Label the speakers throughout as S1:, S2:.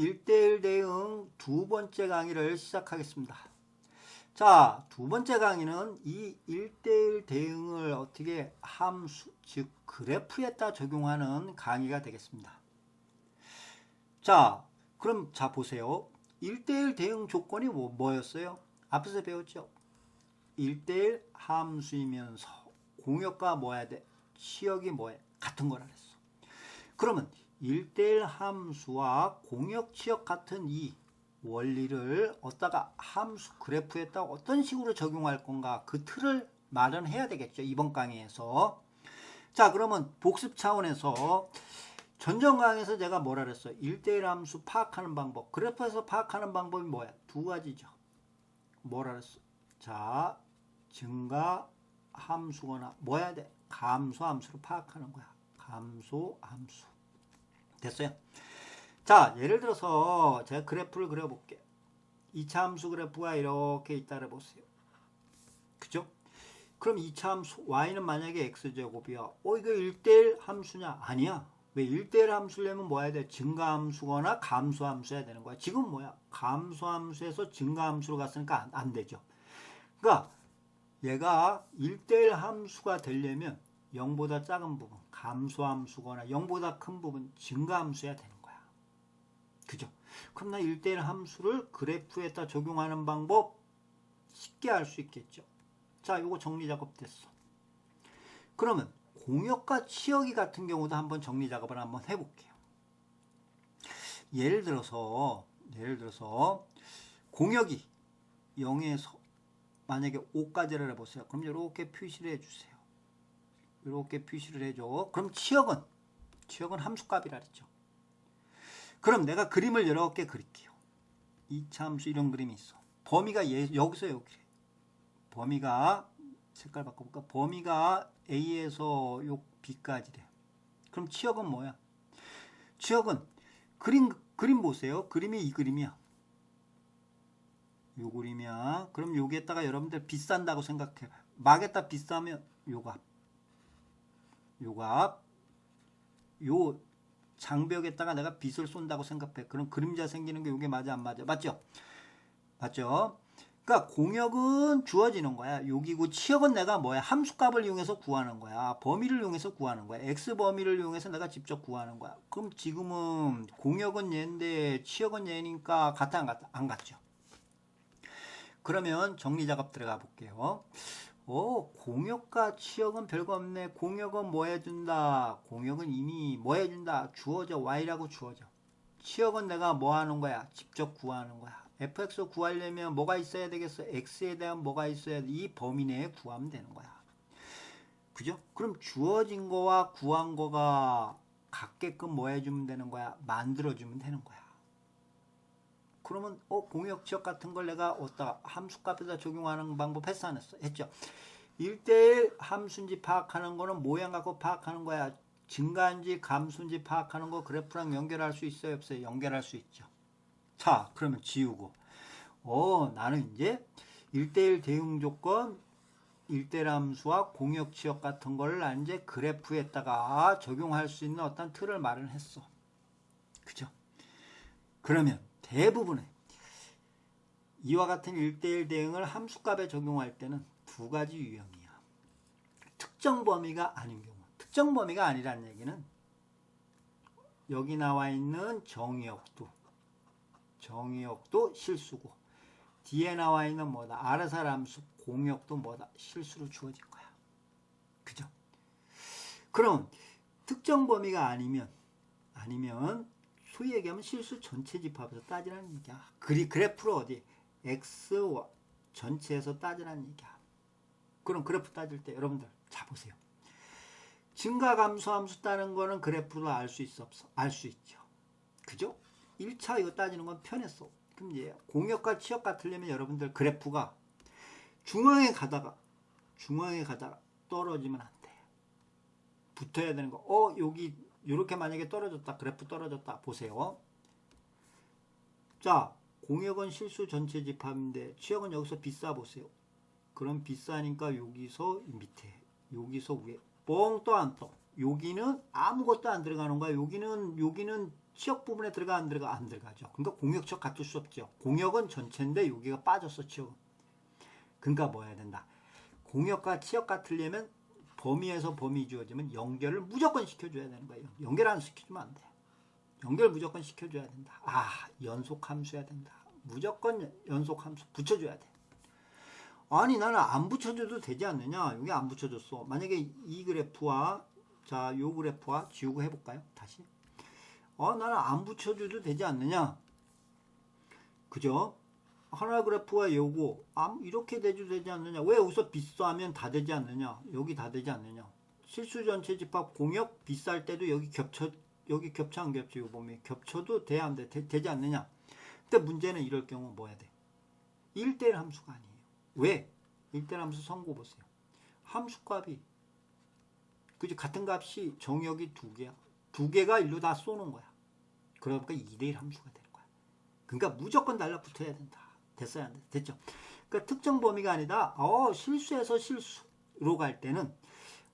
S1: 1대1 대응 두 번째 강의를 시작하겠습니다. 자, 두 번째 강의는 이 1대1 대응을 어떻게 함수, 즉 그래프에다 적용하는 강의가 되겠습니다. 자, 그럼 자 보세요. 1대1 대응 조건이 뭐, 뭐였어요? 앞에서 배웠죠? 1대1 함수이면서 공역과 뭐야 돼? 치역이 뭐야? 같은 거라 그랬어. 그러면 1대1 함수와 공역 치역 같은 이 원리를 어디다가 함수 그래프에다 어떤 식으로 적용할 건가 그 틀을 마련해야 되겠죠. 이번 강의에서. 자, 그러면 복습 차원에서 전전 강의에서 제가 뭐라 그랬어요? 1대1 함수 파악하는 방법. 그래프에서 파악하는 방법이 뭐야? 두 가지죠. 뭐라 그랬어? 자, 증가 함수거나 뭐야 돼? 감소 함수로 파악하는 거야. 감소 함수. 됐어요? 자, 예를 들어서 제가 그래프를 그려볼게요. 2차 함수 그래프가 이렇게 있다를 보세요. 그죠? 그럼 2차 함수 y는 만약에 x제곱이야. 어 이거 1대1 함수냐? 아니야. 왜 1대1 함수려면 뭐 해야 돼? 증가함수거나 감소함수 해야 되는 거야. 지금 뭐야? 감소함수에서 증가함수로 갔으니까 안, 안 되죠. 그러니까 얘가 1대1 함수가 되려면 0보다 작은 부분, 감소함수거나 0보다 큰 부분, 증가함수해야 되는 거야. 그죠? 그럼 나 1대1 함수를 그래프에다 적용하는 방법 쉽게 알 수 있겠죠. 자, 요거 정리 작업 됐어. 그러면 공역과 치역이 같은 경우도 한번 정리 작업을 한번 해볼게요. 예를 들어서 예를 들어서 공역이 0에서 만약에 5까지를 해보세요. 그럼 이렇게 표시를 해주세요. 이렇게 표시를 해줘. 그럼 치역은 치역은 함수값이라 그랬죠. 그럼 내가 그림을 여러 개 그릴게요. 2차 함수 이런 그림이 있어. 범위가 예, 여기서 여기. 범위가 색깔 바꿔볼까? 범위가 A에서 요 B까지래. 그럼 치역은 뭐야? 치역은 그림 그림 보세요. 그림이 이 그림이야. 요 그림이야. 그럼 여기에다가 여러분들 비싼다고 생각해. 막에다 비싸면 요거 앞. 앞. 요 장벽에다가 내가 빛을 쏜다고 생각해. 그럼 그림자 생기는 게 요게 맞아 안 맞아? 맞죠? 맞죠? 그러니까 공역은 주어지는 거야. 여기고 치역은 내가 뭐야? 함수값을 이용해서 구하는 거야. 범위를 이용해서 구하는 거야. x 범위를 이용해서 내가 직접 구하는 거야. 그럼 지금은 공역은 얘인데 치역은 얘니까 같아 안 같아? 안 같죠. 그러면 정리 작업 들어가 볼게요. 오, 공역과 치역은 별거 없네. 공역은 뭐 해준다? 공역은 이미 뭐 해준다? 주어져. y라고 주어져. 치역은 내가 뭐 하는 거야? 직접 구하는 거야. fx 구하려면 뭐가 있어야 되겠어? x에 대한 뭐가 있어야 돼? 이 범위 내에 구하면 되는 거야. 그죠? 그럼 주어진 거와 구한 거가 같게끔 뭐 해주면 되는 거야? 만들어주면 되는 거야. 그러면 어 공역 지역 같은 걸 내가 어디다 함수값에다 적용하는 방법 했어 안 했어? 했죠. 1대1 함수인지 파악하는 거는 모양 갖고 파악하는 거야. 증가인지 감수인지 파악하는 거 그래프랑 연결할 수 있어요 없어요? 연결할 수 있죠. 자 그러면 지우고 어 나는 이제 1대1 대응 조건 1대1 함수와 공역 지역 같은 난 이제 그래프에다가 적용할 수 있는 어떤 틀을 마련했어. 그죠? 그러면 대부분의 이와 같은 1대1 대응을 함수값에 적용할 때는 두 가지 유형이야. 특정 범위가 아닌 경우. 특정 범위가 아니라는 얘기는 여기 나와 있는 정의역도 정의역도 실수고 뒤에 나와 있는 뭐다 아르살 함수 공역도 뭐다 실수로 주어진 거야. 그죠? 그럼 특정 범위가 아니면 아니면 소위 얘기하면 실수 전체 집합에서 따지라는 얘기야. 그리 그래프로 어디 x 전체에서 따지라는 얘기야. 그럼 그래프 따질 때 여러분들 자 보세요. 증가 감소 함수 따는 거는 그래프로 알 수 있어 없어? 알 수 있죠. 그죠? 1차 이거 따지는 건 편했어. 그럼 이제 공역과 치역 같으려면 여러분들 그래프가 중앙에 가다가 중앙에 가다가 떨어지면 안 돼. 붙어야 되는 거. 어 여기 이렇게 만약에 떨어졌다. 그래프 떨어졌다. 보세요. 자 공역은 실수 전체 집합인데 치역은 여기서 비싸 보세요. 그럼 비싸니까 여기서 밑에 여기서 위에 뻥 또 안 떠. 여기는 아무것도 안 들어가는 거야. 여기는 여기는 치역 부분에 들어가 안 들어가 안 들어가죠. 그러니까 공역치역 같을 수 없죠. 공역은 전체인데 여기가 빠졌어 치역. 그러니까 뭐 해야 된다. 공역과 치역과 틀리면 범위에서 범위 주어지면 연결을 무조건 시켜줘야 되는 거예요. 연결 안 시켜주면 안 돼. 연결 무조건 시켜줘야 된다. 아 연속 함수해야 된다. 무조건 연속 함수 붙여줘야 돼. 아니 나는 안 붙여줘도 되지 않느냐? 여기 안 붙여줬어. 만약에 이 그래프와 자, 요 그래프와 지우고 해볼까요? 다시. 어, 나는 안 붙여줘도 되지 않느냐? 그죠? 하나 그래프와 요거 아, 이렇게 돼도 되지 않느냐? 왜 여기서 비싸면 다 되지 않느냐? 여기 다 되지 않느냐? 실수 전체 집합 공역 비쌀 때도 여기 겹쳐 여기 겹쳐 안 겹쳐? 요 보면 겹쳐도 돼안 돼? 되, 되지 않느냐? 근데 문제는 이럴 경우 뭐 해야 돼? 1대1 함수가 아니에요. 왜? 1대1 함수 선고 보세요. 함수값이 그지 같은 값이 정역이 두 개야. 두 개가 일로 다 쏘는 거야. 그러니까 2대1 함수가 되는 거야. 그러니까 무조건 달라붙어야 된다. 됐어요? 됐죠? 그러니까 특정 범위가 아니다. 어, 실수에서 실수로 갈 때는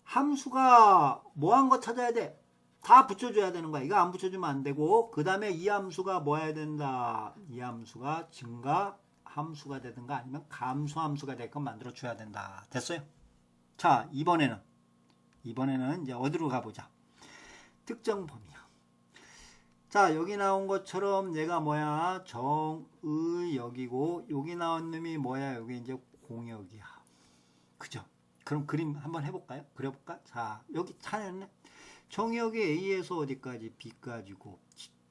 S1: 함수가 뭐한 거 찾아야 돼? 다 붙여줘야 되는 거야. 이거 안 붙여주면 안 되고 그 다음에 이 함수가 뭐 해야 된다. 이 함수가 증가 함수가 되든가 아니면 감소 함수가 될 건 만들어 줘야 된다. 됐어요? 자 이번에는 이번에는 이제 어디로 가보자. 특정 범위야. 자 여기 나온 것처럼 얘가 뭐야 정의 여기고 여기 나온 놈이 뭐야 여기 이제 공역이야. 그죠? 그럼 그림 한번 해볼까요? 그려볼까? 자 여기 찾았네. 정역이 A에서 어디까지 B까지고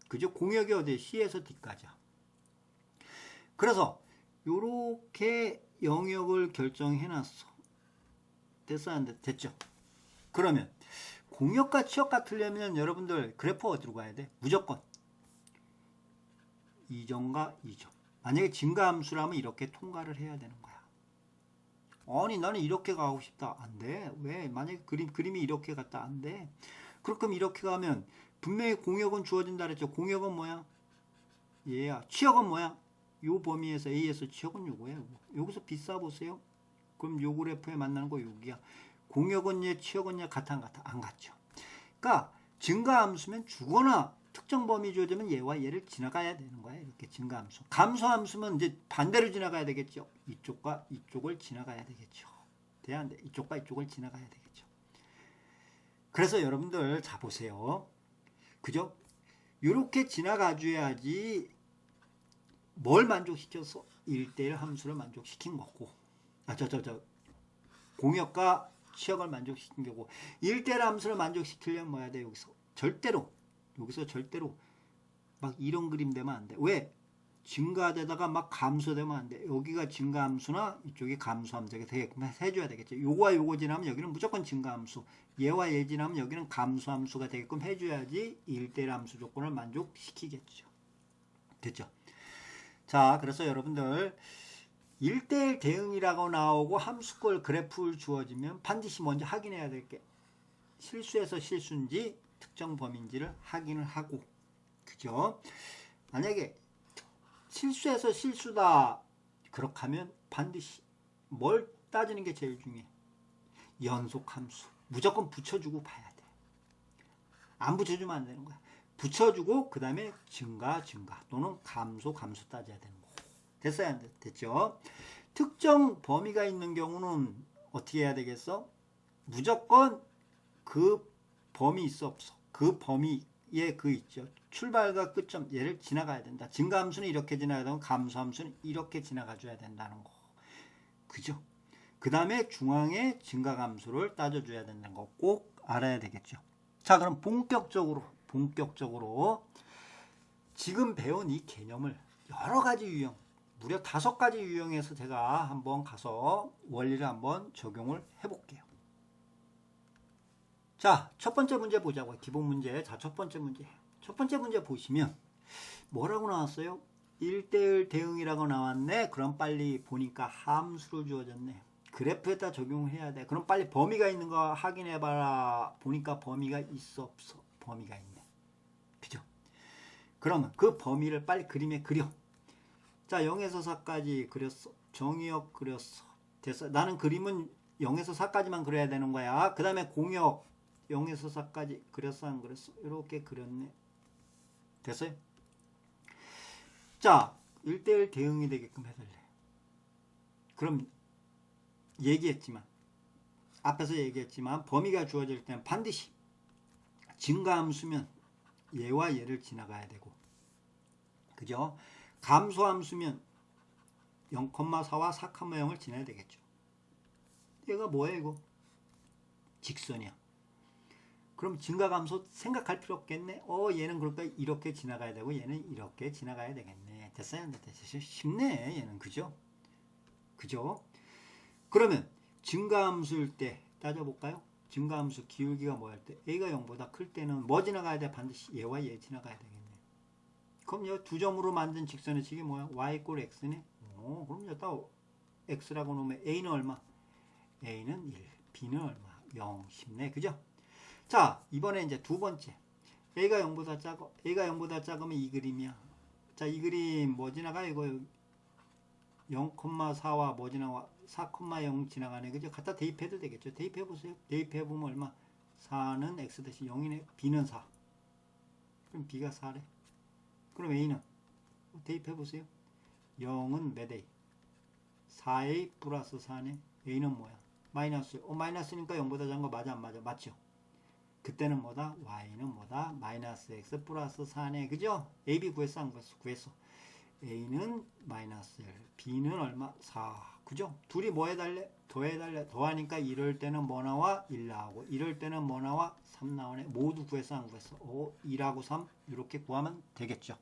S1: 그죠? 공역이 어디 C에서 D까지야. 그래서 요렇게 영역을 결정해 놨어. 됐어 안 돼? 됐죠? 그러면 공역과 치역과 틀려면 여러분들 그래프 어디로 가야 돼? 무조건 이점과 이점. 만약에 증가함수라면 이렇게 통과를 해야 되는 거야. 아니 나는 이렇게 가고 싶다. 안 돼. 왜? 만약에 그림, 그림이 이렇게 갔다. 안 돼. 그렇게 이렇게 가면 분명히 공역은 주어진다 그랬죠. 공역은 뭐야? 얘야. 치역은 뭐야? 요 범위에서 A에서 치역은 요거야. 요거. 여기서 비싸 보세요. 그럼 요 그래프에 만나는 거 여기야. 치역은 얘 같아 안 같아? 안 같죠. 그러니까 증가함수면 주거나 특정 범위 주어지면 얘와 얘를 지나가야 되는 거야. 이렇게 증가함수. 감소함수면 이제 반대로 지나가야 되겠죠. 이쪽과 이쪽을 지나가야 되겠죠. 돼야 안 돼. 이쪽과 이쪽을 지나가야 되겠죠. 그래서 여러분들 자 보세요. 그죠? 이렇게 지나가 줘야지 뭘 만족시켜서 1대1 함수를 만족시킨 거고 아 저 저 저 공역과 치역을 만족시킨 거고 1대1 함수를 만족시키려면 뭐야 돼 여기서 절대로 여기서 절대로 막 이런 그림 되면 안 돼. 왜? 증가되다가 막 감소되면 안 돼. 여기가 증가함수나 이쪽이 감소함수가 되게끔 해줘야 되겠죠. 요거와 요거 지나면 여기는 무조건 증가함수. 얘와 얘 지나면 여기는 감소함수가 되게끔 해줘야지 1대1 함수 조건을 만족시키겠죠. 됐죠? 자, 그래서 여러분들 1대1 대응이라고 나오고 함수꼴 그래프를 주어지면 반드시 먼저 확인해야 될 게 실수에서 실수인지 특정 범위인지를 확인을 하고 그죠? 만약에 실수에서 실수다. 그렇게 하면 반드시 뭘 따지는 게 제일 중요해? 연속 함수. 무조건 붙여주고 봐야 돼 안 붙여주면 안 되는 거야. 붙여주고 그 다음에 증가 증가. 또는 감소 감소 따져야 되는 거고 됐어요 됐죠? 특정 범위가 있는 경우는 어떻게 해야 되겠어? 무조건 그 범위 있어 없어? 그 범위에 그 있죠. 출발과 끝점 얘를 지나가야 된다. 증가함수는 이렇게 지나가야 되고 감소함수는 이렇게 지나가 줘야 된다는 거. 그죠? 그 다음에 중앙에 증가감수를 따져줘야 된다는 거 꼭 알아야 되겠죠. 자 그럼 본격적으로 본격적으로 지금 배운 이 개념을 여러 가지 유형 무려 다섯 가지 유형에서 제가 한번 가서 원리를 한번 적용을 해볼게요 자, 첫 번째 문제 보자고요. 기본 문제. 자, 첫 번째 문제. 첫 번째 문제 보시면 뭐라고 나왔어요? 1대1 대응이라고 나왔네. 그럼 빨리 보니까 함수로 주어졌네. 그래프에다 적용해야 돼. 그럼 빨리 범위가 있는 거 확인해 봐라. 보니까 범위가 있어 없어. 범위가 있네. 그죠? 그러면 그 범위를 빨리 그림에 그려. 자, 0에서 4까지 그렸어. 정의역 그렸어. 됐어. 나는 그림은 0에서 4까지만 그려야 되는 거야. 그 다음에 공역 0에서 4까지 그렸어 안 그렸어? 이렇게 그렸네. 됐어요? 자, 1대1 대응이 되게끔 해달래. 그럼 얘기했지만 앞에서 얘기했지만 범위가 주어질 때는 반드시 증가함수면 얘와 얘를 지나가야 되고 그죠? 감소함수면 0,4와 4,0을 지나야 되겠죠. 얘가 뭐야 이거? 직선이야. 그럼 증가 감소 생각할 필요 없겠네. 어 얘는 그러니까 이렇게 지나가야 되고 얘는 이렇게 지나가야 되겠네. 됐어요? 안 됐어요? 쉽네 얘는 그죠? 그죠? 그러면 증가함수일 때 따져볼까요? 증가함수 기울기가 뭐할 때 a가 0보다 클 때는 뭐 지나가야 돼? 반드시 얘와 얘 지나가야 되겠네. 그럼 여두 점으로 만든 직선의 식이 뭐야? y 꼴 x네. 오, 그럼 여기다 x라고 놓으면 a는 얼마? a는 1, b는 얼마? 0, 10네. 그죠? 자, 이번에 이제 두 번째. a가 0보다 작아. a가 0보다 작으면 이 그림이야. 자, 이 그림 뭐 지나가? 이거 0,4와 뭐 지나가? 4,0 지나가네. 그죠? 갖다 대입해도 되겠죠. 대입해 보세요. 대입해 보면 얼마? 4는 x 대신 0이네. b는 4. 그럼 b가 4래. 그럼 a는 대입해 보세요. 0은 몇 a? 4a 플러스 4네. a는 뭐야? 마이너스. 어, 마이너스니까 0보다 작은 거 맞아 안 맞아? 맞죠? 그때는 뭐다? y는 뭐다? 마이너스 x 플러스 4네. 그죠? a, b 구했어 안 구했어? 구했어. a는 마이너스 1, b는 얼마? 4. 그죠? 둘이 뭐 해달래? 더해달래. 더하니까 이럴 때는 뭐 나와? 1 나오고 이럴 때는 뭐 나와? 3 나오네. 모두 구했어 안 구했어? 오, 2하고 3 이렇게 구하면 되겠죠.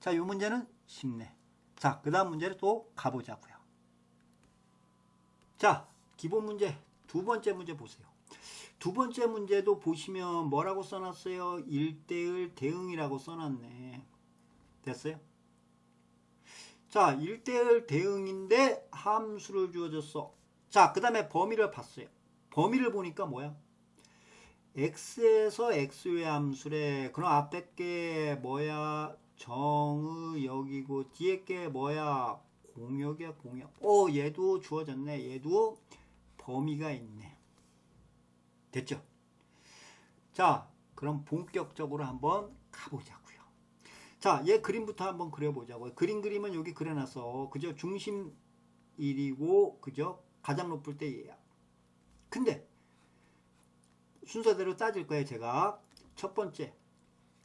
S1: 자, 이 문제는 쉽네. 자, 그 다음 문제를 또 가보자고요. 자, 기본 문제 두 번째 문제 보세요. 두 번째 문제도 보시면 뭐라고 써놨어요? 1대1 대응이라고 써놨네. 됐어요? 자, 1대1 대응인데 함수를 주어졌어. 자, 그 다음에 범위를 봤어요. 범위를 보니까 뭐야? x에서 x의 함수래. 그럼 앞에 게 뭐야? 정의 여기고 뒤에 게 뭐야? 공역이야 공역. 어 얘도 주어졌네. 얘도 범위가 있네. 됐죠? 자, 그럼 본격적으로 한번 가보자고요. 자, 얘 그림부터 한번 그려보자고요. 그림 그림은 여기 그려놨어. 그죠? 중심 1이고, 그죠? 가장 높을 때 얘야. 근데 순서대로 따질 거예요, 제가. 첫 번째,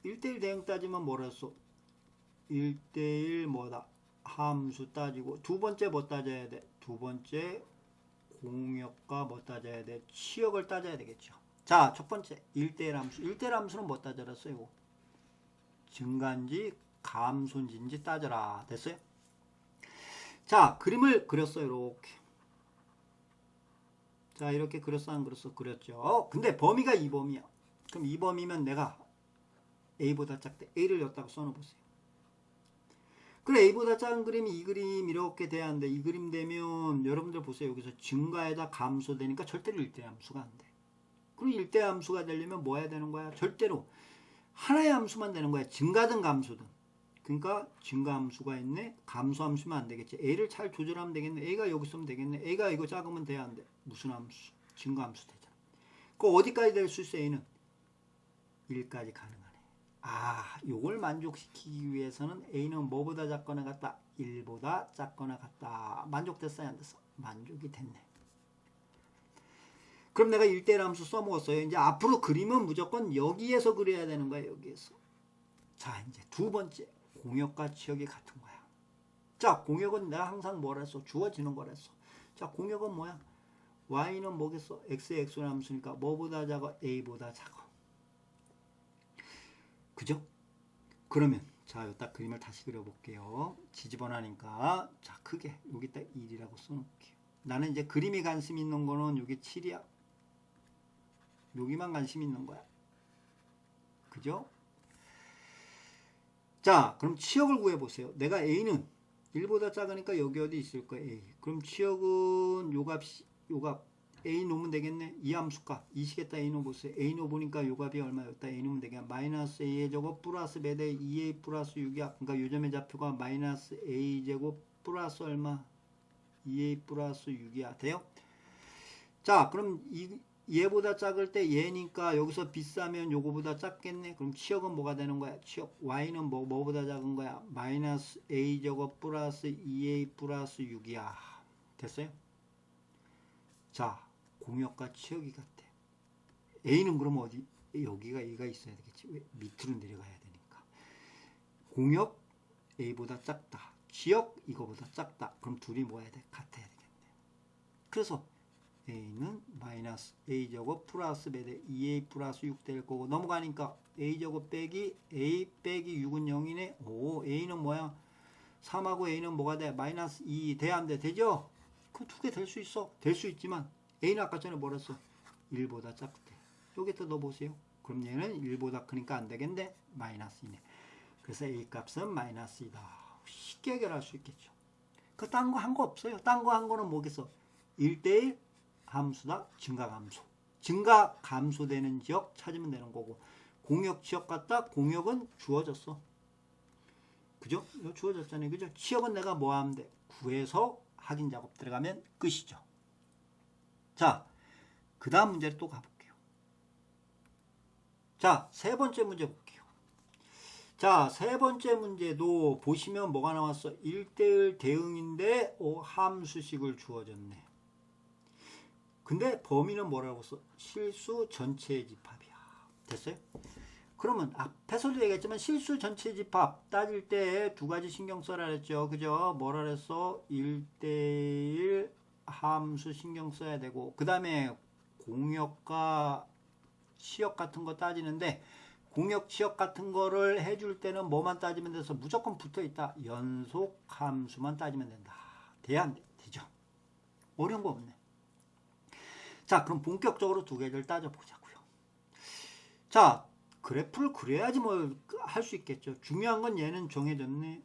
S1: 1대1 대응 따지면 뭐랬어? 1대1 뭐다? 함수 따지고 두 번째 뭐 따져야 돼? 두 번째 공역과 뭐 따져야 돼? 치역을 따져야 되겠죠. 자, 첫 번째 1대1 함수. 1대1 함수는 뭐 따져놨어 이거? 증가인지 감소인지 따져라. 됐어요? 자, 그림을 그렸어요. 이렇게. 자, 이렇게 그렸어 안 그렸어? 그렸죠. 근데 범위가 이 범위야. 그럼 이 범위면 내가 A보다 작대 A를 였다고 써놓으세요. 그래 A보다 작은 그림이 이 그림 이렇게 돼야 하는데 이 그림 되면 여러분들 보세요. 여기서 증가에다 감소되니까 절대로 일대함수가 안 돼. 그리고 일대함수가 되려면 뭐 해야 되는 거야? 절대로 하나의 함수만 되는 거야. 증가든 감소든. 그러니까 증가함수가 있네. 감소함수면 안 되겠지. A를 잘 조절하면 되겠네. A가 여기 있으면 되겠네. A가 이거 작으면 돼야 안 돼. 무슨 함수? 증가함수 되잖아. 그 어디까지 될 수 있어 A는? 1까지 가능하네. 아, 요걸 만족시키기 위해서는 A는 뭐보다 작거나 같다? 1보다 작거나 같다. 만족됐어요? 안 됐어? 만족이 됐네. 그럼 내가 1대1 함수 써먹었어요. 이제 앞으로 그림은 무조건 여기에서 그려야 되는 거야, 여기에서. 자, 이제 두 번째. 공역과 치역이 같은 거야. 자, 공역은 내가 항상 뭐라 했어? 주어지는 거랬어. 자, 공역은 뭐야? y는 뭐겠어? x의 x의 함수니까 뭐보다 작아? a보다 작아. 그죠? 그러면 자, 여기다 그림을 다시 그려볼게요. 지지번하니까 자, 크게 여기다 1이라고 써놓을게요. 나는 이제 그림이 관심 있는 거는 여기 7이야. 여기만 관심 있는 거야. 그죠? 자, 그럼 치역을 구해 보세요. 내가 A는 1보다 작으니까 여기 어디 있을 거야, A. 그럼 치역은 요 값이, 요 값, A 놓으면 되겠네. 이 함수값. 이 시겠다 A 놓으세요. A 놓으니까 요 값이 얼마였다. A 놓으면 되겠네. 마이너스 A의 제곱 플러스 매대 2A 플러스 6이야. 그러니까 요점의 좌표가 마이너스 A 제곱 플러스 얼마? 2A 플러스 6이야. 돼요? 자, 그럼 이, 얘보다 작을 때 얘니까 여기서 비싸면 요거보다 작겠네. 그럼 치역은 뭐가 되는 거야? 치역 y는 뭐 뭐보다 작은 거야? 마이너스 a 제곱 플러스 2a 플러스 6이야. 됐어요? 자, 공역과 치역이 같아. a는 그럼 어디? 여기가 a가 있어야 되겠지. 왜? 밑으로 내려가야 되니까. 공역 a보다 작다. 지역 이거보다 작다. 그럼 둘이 뭐야 돼? 같아야 되겠네. 그래서 a는 마이너스 a 제곱 플러스 b대 2a 플러스 6 될 거고 넘어가니까 a 제곱 빼기 a 빼기 6은 0이네. 오 a는 뭐야? 3하고 a는 뭐가 돼? 마이너스 2 돼야 안 돼? 되죠? 그 두 개 될 수 있어. 될 수 있지만 a는 아까 전에 뭐랬어? 1보다 작대. 여기다 넣어보세요. 그럼 얘는 1보다 크니까 안 되겠네. 마이너스이네. 그래서 a 값은 마이너스이다. 쉽게 해결할 수 있겠죠. 그 딴 거 한 거 없어요. 딴 거 한 거는 뭐겠어? 1대1 함수다. 증가 감소. 증가 감소되는 지역 찾으면 되는 거고 공역 지역 같다. 공역은 주어졌어. 그죠? 주어졌잖아요. 그죠? 지역은 내가 뭐 하면 돼? 구해서 확인 작업 들어가면 끝이죠. 자, 그 다음 문제를 또 가볼게요. 자, 세 번째 문제 볼게요. 자, 세 번째 문제도 보시면 뭐가 나왔어? 1대1 대응인데 오, 함수식을 주어졌네. 근데 범위는 뭐라고 써? 실수 전체 집합이야. 됐어요? 그러면 앞에서도 얘기했지만 실수 전체 집합 따질 때 두 가지 신경 써라 그랬죠. 그죠? 뭐라 그랬어? 1대1 함수 신경 써야 되고 그 다음에 공역과 시역 같은 거 따지는데 공역 지역 같은 거를 해줄 때는 뭐만 따지면 돼서 무조건 붙어 있다. 연속 함수만 따지면 된다. 돼야. 되죠? 어려운 거 없네. 자, 그럼 본격적으로 두 개를 따져보자고요. 자, 그래프를 그려야지 뭘 할 수 있겠죠. 중요한 건 얘는 정해졌네.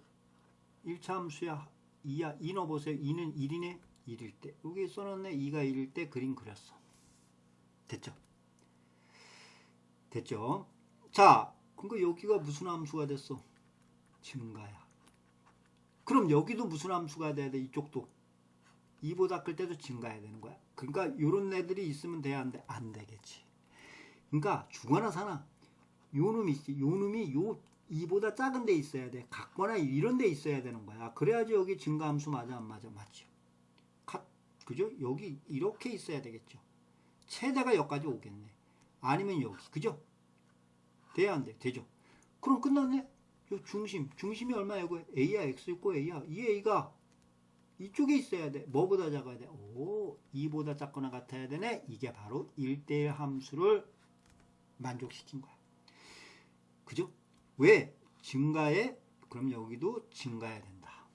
S1: 1차 함수야. 2야. 2 넣어 보세요. 2는 1이네. 1일 때. 여기 써놨네. 2가 1일 때 그림 그렸어. 됐죠? 됐죠? 자, 그러니까 여기가 무슨 함수가 됐어? 증가야. 그럼 여기도 무슨 함수가 돼야 돼? 이쪽도. 2보다 클 때도 증가해야 되는 거야. 그러니까 요런 애들이 있으면 돼야 안 돼? 안 되겠지. 그러니까 죽어나 사나 요 놈이 있지. 요 놈이 요 2보다 작은 데 있어야 돼. 같거나 이런 데 있어야 되는 거야. 그래야지 여기 증가함수 맞아 안 맞아? 맞죠. 가, 그죠? 여기 이렇게 있어야 되겠죠. 최대가 여기까지 오겠네. 아니면 여기. 그죠? 돼야 안 돼? 되죠? 그럼 끝났네? 요 중심, 중심이 얼마야? 이거 A야, X 있고 A야. 이 A가 이쪽에 있어야 돼. 뭐보다 작아야 돼? 오, 2보다 작거나 같아야 되네? 이게 바로 1대1 함수를 만족시킨 거야. 그죠? 왜? 증가에, 그럼 여기도 증가해야 된다.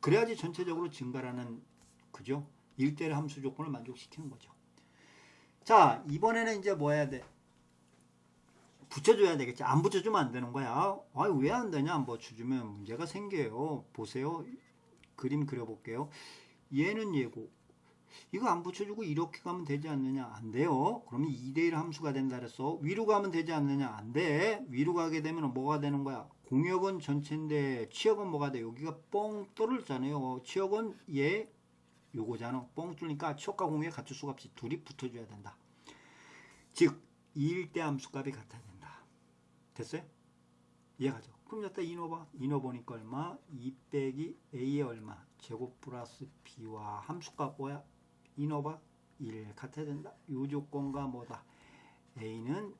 S1: 그래야지 전체적으로 증가라는, 그죠? 1대1 함수 조건을 만족시키는 거죠. 자, 이번에는 이제 뭐 해야 돼? 붙여줘야 되겠지. 안 붙여주면 안 되는 거야. 아, 왜 안 되냐? 안 붙여주면 문제가 생겨요. 보세요. 그림 그려볼게요. 얘는 얘고, 이거 안 붙여주고 이렇게 가면 되지 않느냐? 안 돼요. 그러면 2대1 함수가 된다 그랬어. 위로 가면 되지 않느냐? 안 돼. 위로 가게 되면 뭐가 되는 거야? 공역은 전체인데 치역은 뭐가 돼? 여기가 뻥 뚫었잖아요. 치역은 얘 요거잖아. 뻥 뚫니까 치역과 공역이 같을 수가 없이 둘이 붙어줘야 된다. 즉 2일대 함수값이 같아야 된다. 됐어요? 이해가죠? 그럼 여기다 인어봐. 인어보니까 얼마? 2 빼기 a의 얼마? 제곱 플러스 b와 함수값 뭐야? 인어봐. 1 같아야 된다. 요 조건과 뭐다? a는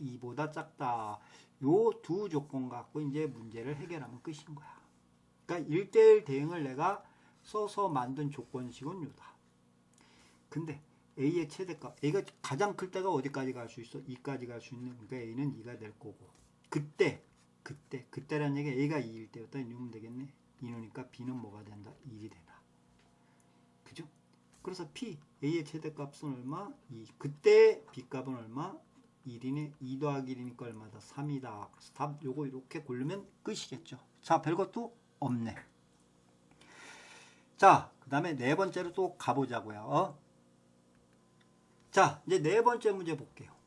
S1: 2보다 작다. 요 두 조건 갖고 이제 문제를 해결하면 끝인 거야. 그러니까 1대1 대응을 내가 써서 만든 조건식은 요다. 근데 a의 최대값, a가 가장 클 때가 어디까지 갈 수 있어? 2까지 갈 수 있는, 그러니까 a는 2가 될 거고. 그때, 그때, 그때란 얘기 a가 2일 때였다. 이러면 되겠네. 2노니까 b는 뭐가 된다? 1이 된다. 그죠? 그래서 p, a의 최대값은 얼마? 2. 그때 b값은 얼마? 1이네. 2 더하기 1이니까 얼마다? 3이다. 그래서 답 요거 이렇게 고르면 끝이겠죠. 자, 별것도 없네. 자, 그 다음에 네 번째로 또 가보자고요. 어? 자, 이제 네 번째 문제 볼게요.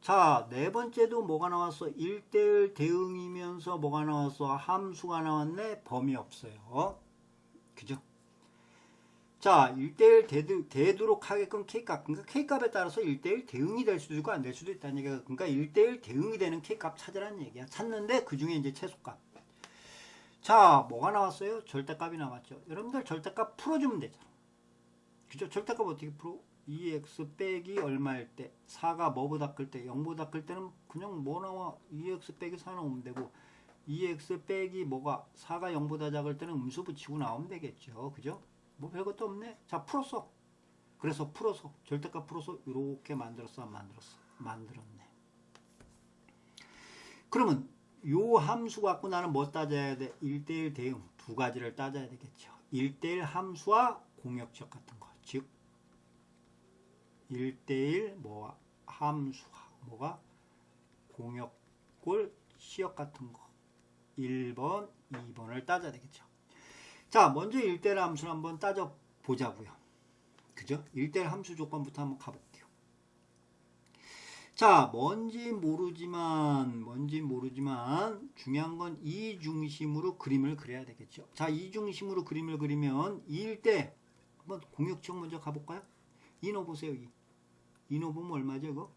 S1: 자, 네 번째도 뭐가 나왔어? 1대1 대응이면서 뭐가 나왔어? 함수가 나왔네? 범위 없어요. 그죠? 자, 1대1 되도, 되도록 하게끔 K값. 그러니까 K값에 따라서 1대1 대응이 될 수도 있고 안 될 수도 있다는 얘기야. 그러니까 1대1 대응이 되는 K값 찾으라는 얘기야. 찾는데 그 중에 이제 최소값. 자, 뭐가 나왔어요? 절대값이 나왔죠. 여러분들 절대값 풀어주면 되잖아. 그죠? 절대값 어떻게 풀어? 2x 빼기 얼마일 때 4가 뭐보다 클 때 0보다 클 때는 그냥 뭐 나와 2x 빼기 4 나오면 되고 2x 빼기 뭐가 4가 0보다 작을 때는 음수 붙이고 나오면 되겠죠. 그죠? 뭐 별것도 없네. 자, 풀었어. 그래서 풀어서 절대값 풀어서 이렇게 만들었어, 안 만들었어? 만들었네. 그러면 요 함수 갖고 나는 뭐 따져야 돼? 1대1 대응 두 가지를 따져야 되겠죠. 1대1 함수와 공역적 같은 거. 즉 1대1 뭐 함수와 뭐가 공역골 시역 같은 거. 1번, 2번을 따져야 되겠죠. 자, 먼저 1대1 함수를 한번 따져 보자고요. 그죠? 1대1 함수 조건부터 한번 가볼게요. 자, 뭔지 모르지만, 뭔지 모르지만, 중요한 건 이 중심으로 그림을 그려야 되겠죠. 자, 이 중심으로 그림을 그리면, 2일 때, 한번 공역적 먼저 가볼까요? 이노 보세요, 이. 이노 보면 얼마죠, 이거?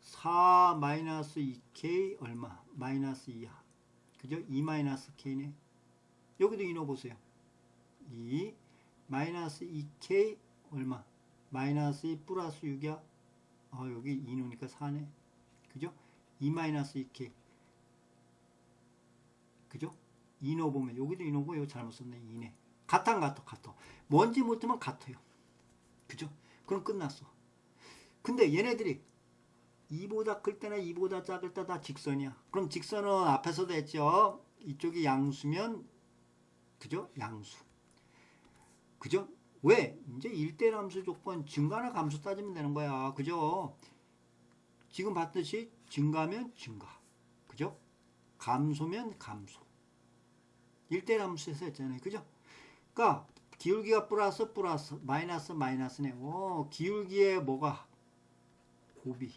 S1: 4 마이너스 2k 얼마? 마이너스 2야. 그죠? 2 마이너스 k네. 여기도 이노 보세요. 2 마이너스 2k 얼마? 마이너스 2 플러스 6이야. 아, 여기 2 놓으니까 4네. 그죠? 2 마이너스 2k. 그죠? 2 넣어보면 여기도 2 넣고 여기 잘못 썼네. 2네. 같아 안 같아? 같아. 뭔지 못하면 같아요. 그죠? 그럼 끝났어. 근데 얘네들이 2보다 클 때나 2보다 작을 때 다 직선이야. 그럼 직선은 앞에서도 했죠. 이쪽이 양수면 그죠? 양수. 그죠? 왜? 이제 1대 함수 조건 증가나 감소 따지면 되는 거야. 그죠? 지금 봤듯이 증가면 증가. 그죠? 감소면 감소. 1대 함수에서 했잖아요. 그죠? 그러니까 기울기가 플러스 플러스 마이너스 마이너스네. 오, 기울기에 뭐가 곱이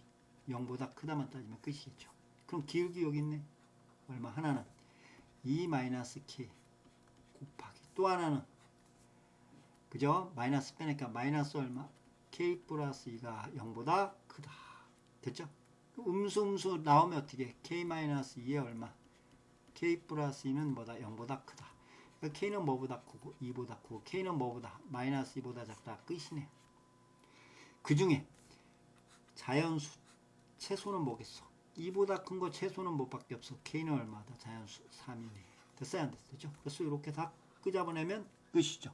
S1: 0보다 크다만 따지면 끝이겠죠. 그럼 기울기 여기 있네. 얼마? 하나는 2 마이너스 k 곱하기 또 하나는 그죠? 마이너스 빼니까 마이너스 얼마? k 플러스 2가 0보다 크다. 됐죠? 음수 음수 나오면 어떻게? k 마이너스 2에 얼마? k 플러스 2는 뭐다? 0보다 크다. 그러니까 k는 뭐보다 크고 2보다 크고 k는 뭐보다? 마이너스 2보다 작다. 끝이네. 그 중에 자연수 최소는 뭐겠어? 2보다 큰 거 최소는 뭐밖에 없어. k는 얼마다? 자연수 3이네. 됐어요? 안 됐죠? 그래서 이렇게 다 끄잡아내면 끝이죠.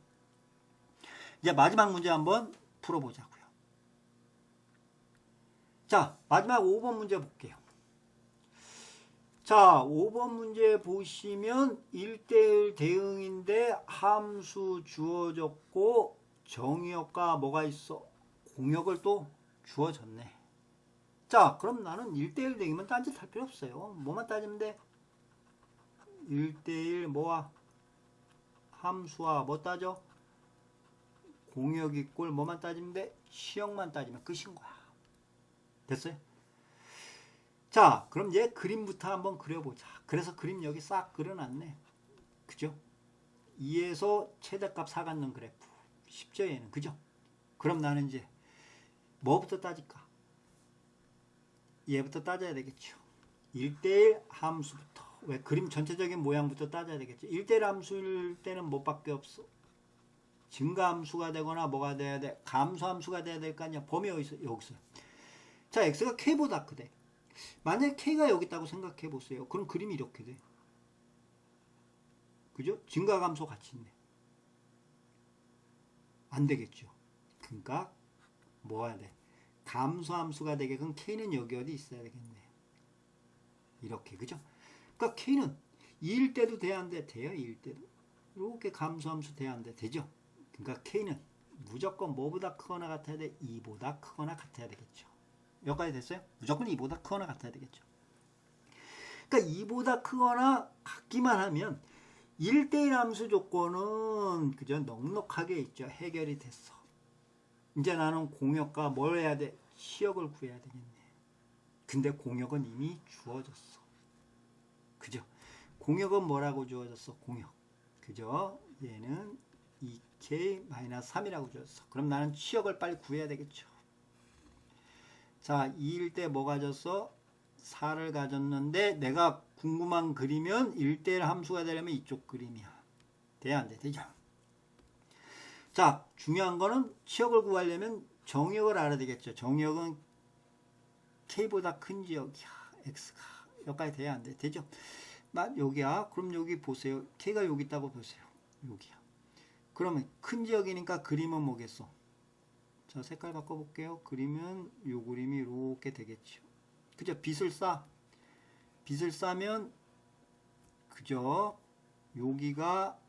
S1: 이제 마지막 문제 한번 풀어보자고요. 자, 마지막 5번 문제 볼게요. 자, 5번 문제 보시면 1대1 대응인데 함수 주어졌고 정의역과 뭐가 있어? 공역을 또 주어졌네. 자, 그럼 나는 1대1 대응이면 딴짓 할 필요 없어요. 뭐만 따지면 돼? 1대1 뭐와 함수와 뭐 따져? 공역 이꼴 뭐만 따지면 돼? 시역만 따지면 끝인 거야. 됐어요? 자, 그럼 이제 그림부터 한번 그려보자. 그래서 그림 여기 싹 그려놨네. 그죠? 2에서 최대값 4 갖는 그래프. 쉽죠, 얘는. 그죠? 그럼 나는 이제 뭐부터 따질까? 얘부터 따져야 되겠죠. 1대1 함수부터. 왜 그림 전체적인 모양부터 따져야 되겠죠. 1대1 함수일 때는 뭐밖에 없어. 증가함수가 되거나 뭐가 돼야 돼? 감소함수가 돼야 될 거 아니야. 범위 여기 있어. 여기 있어요. 자, x가 k보다 크대. 만약에 k가 여기 있다고 생각해 보세요. 그럼 그림이 이렇게 돼. 그죠? 증가 감소 같이 있네. 안 되겠죠. 그러니까 뭐 해야 돼? 감소함수가 되게 그럼 k는 여기 어디 있어야 되겠네. 이렇게 그죠? 그러니까 k는 2일 때도 돼야 안 돼. 돼요. 2일 때도. 이렇게 감소함수 돼야 안 돼. 되죠? 그러니까 k는 무조건 뭐보다 크거나 같아야 돼? 2보다 크거나 같아야 되겠죠. 여기까지 됐어요? 무조건 2보다 크거나 같아야 되겠죠. 그러니까 2보다 크거나 같기만 하면 1대1 함수 조건은 그저 넉넉하게 있죠. 해결이 됐어. 이제 나는 공역과 뭘 해야 돼? 시역을 구해야 되겠네. 근데 공역은 이미 주어졌어. 그죠? 공역은 뭐라고 주어졌어? 공역. 그죠? 얘는 2k-3이라고 줬어. 그럼 나는 치역을 빨리 구해야 되겠죠. 자, 2일 때 뭐 가졌어? 4를 가졌는데 내가 궁금한 그림은 1대1 함수가 되려면 이쪽 그림이야. 돼야 안 돼? 되죠? 자, 중요한 거는 치역을 구하려면 정역을 알아야 되겠죠. 정역은 k보다 큰 지역이야. x가 여기까지 돼야 안 돼. 되죠? 나 여기야. 그럼 여기 보세요. k가 여기 있다고 보세요. 여기야. 그러면 큰 지역이니까 그림은 뭐겠어? 자, 색깔 바꿔볼게요. 그림은 요 그림이 이렇게 되겠죠. 그죠? 빛을 싸. 빛을 싸면 그죠? 여기가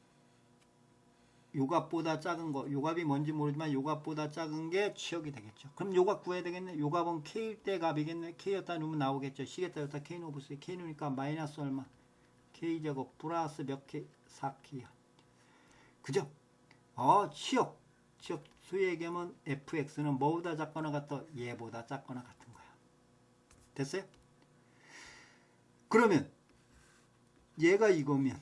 S1: 요값보다 작은 거, 요값이 뭔지 모르지만 요값보다 작은 게 치역이 되겠죠. 그럼 요값 구해야 되겠네. 요값은 k일 때 값이겠네. k였다 놓으면 나오겠죠. 시겠다 였다 k는 오브스 k누니까 마이너스 얼마? k제곱 플러스 몇 k? 4k야. 그죠? 어, 치역. 치역 수의 개념은 fx는 뭐보다 작거나 같다? 얘보다 작거나 같은 거야. 됐어요? 그러면 얘가 이거면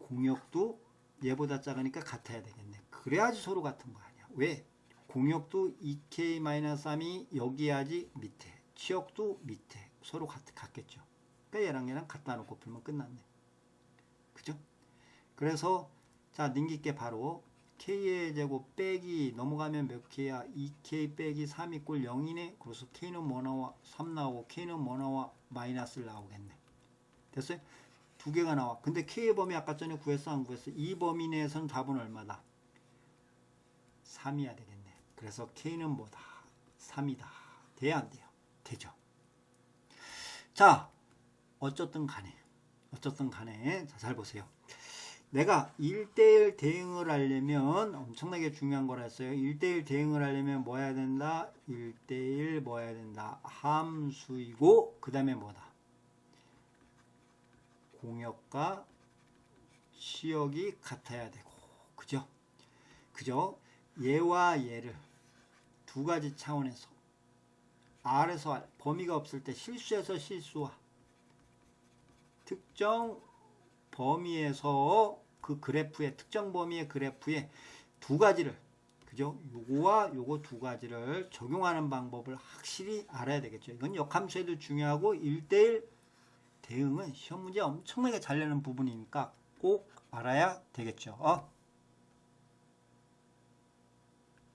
S1: 공역도 얘보다 작으니까 같아야 되겠네. 그래야지 서로 같은 거 아니야. 왜? 공역도 2k-3이 여기야지 밑에. 치역도 밑에. 서로 같, 같겠죠. 그러니까 얘랑 얘랑 갖다 놓고 풀면 끝났네. 그죠? 그래서 자 능기께 바로 k의 제곱 빼기 넘어가면 몇 k야? 2k 빼기 3 이 꼴 0이네. 그래서 k는 뭐 나와? 3 나오고 k는 뭐 나와? 마이너스를 나오겠네. 됐어요? 두 개가 나와. 근데 K의 범위 아까 전에 구했어 안 구했어? 이 범위 내에서는 답은 얼마다? 3이야 되겠네. 그래서 K는 뭐다? 3이다. 돼야 안 돼요? 되죠. 자, 어쨌든 간에 어쨌든 간에 자, 잘 보세요. 내가 1대1 대응을 하려면 엄청나게 중요한 거라 했어요. 1대1 대응을 하려면 뭐 해야 된다? 1대1 뭐 해야 된다? 함수이고 그 다음에 뭐다? 공역과 시역이 같아야 되고 그죠? 그죠? 얘와 얘를 두 가지 차원에서 R에서 R, 범위가 없을 때 실수에서 실수와 특정 범위에서 그 그래프의 특정 범위의 그래프에 두 가지를 그죠? 요거와 요거 두 가지를 적용하는 방법을 확실히 알아야 되겠죠. 이건 역함수에도 중요하고 1대1 대응은 시험 문제 엄청나게 잘 내는 부분이니까 꼭 알아야 되겠죠. 어?